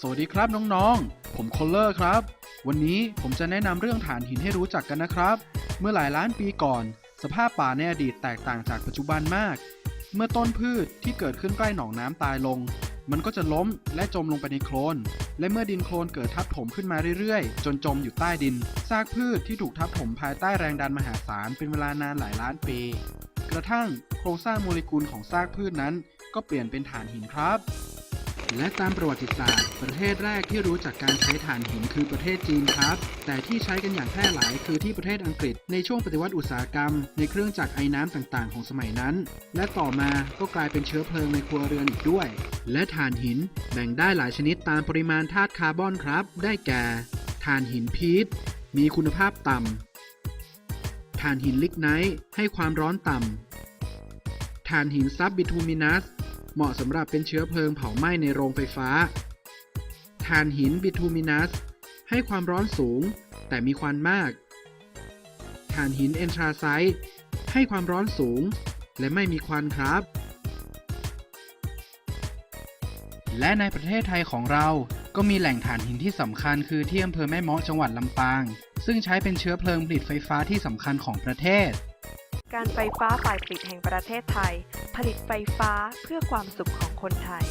สวัสดีครับน้องๆ ผมคอลเลอร์ครับ วันนี้ผมจะแนะนำเรื่องฐานหินให้รู้จักกันนะครับ เมื่อหลายล้านปีก่อน สภาพป่าในอดีตแตกต่างจากปัจจุบันมาก เมื่อต้นพืชที่เกิดขึ้นใกล้หนองน้ำตายลง มันก็จะล้มและจมลงไปในโคลน และเมื่อดินโคลนเกิดทับถมขึ้นมาเรื่อยๆ จนจมอยู่ใต้ดิน ซากพืชที่ถูกทับถมภายใต้แรงดันมหาศาลเป็นเวลานานหลายล้านปี กระทั่งโครงสร้างโมเลกุลของซากพืชนั้น ก็เปลี่ยนเป็นถ่านหินครับ และตามประวัติศาสตร์ ประเทศแรกที่รู้จักการใช้ถ่านหินคือประเทศจีนครับ แต่ที่ใช้กันอย่างแพร่หลายคือที่ประเทศอังกฤษ ในช่วงปฏิวัติอุตสาหกรรม ในเครื่องจักรไอ้น้ำต่างๆ ของสมัยนั้น และต่อมาก็กลายเป็นเชื้อเพลิงในครัวเรือนอีกด้วย และถ่านหินแบ่งได้หลายชนิดตามปริมาณธาตุคาร์บอนครับ ได้แก่ถ่านหินพีทมีคุณภาพต่ำถ่านหินลิกไนท์ให้ความร้อนต่ำถ่านหินซับบิทูมินัส เหมาะสำหรับเป็นเชื้อเพลิงเผาไหม้ในโรงไฟฟ้าถ่านหินบิทูมินัส ให้ความร้อนสูง แต่มีควันมากถ่านหินเอนทราไซต์ให้ความร้อนสูง และไม่มีควันครับ และในประเทศไทยของเราก็มีแหล่งถ่านหินที่สำคัญคือที่อำเภอแม่เมาะจังหวัดลำปาง ซึ่งใช้เป็นเชื้อเพลิงผลิตไฟฟ้าที่สำคัญของประเทศ การไฟฟ้าฝ่ายผลิตแห่งประเทศไทย ผลิตไฟฟ้าเพื่อความสุขของคนไทย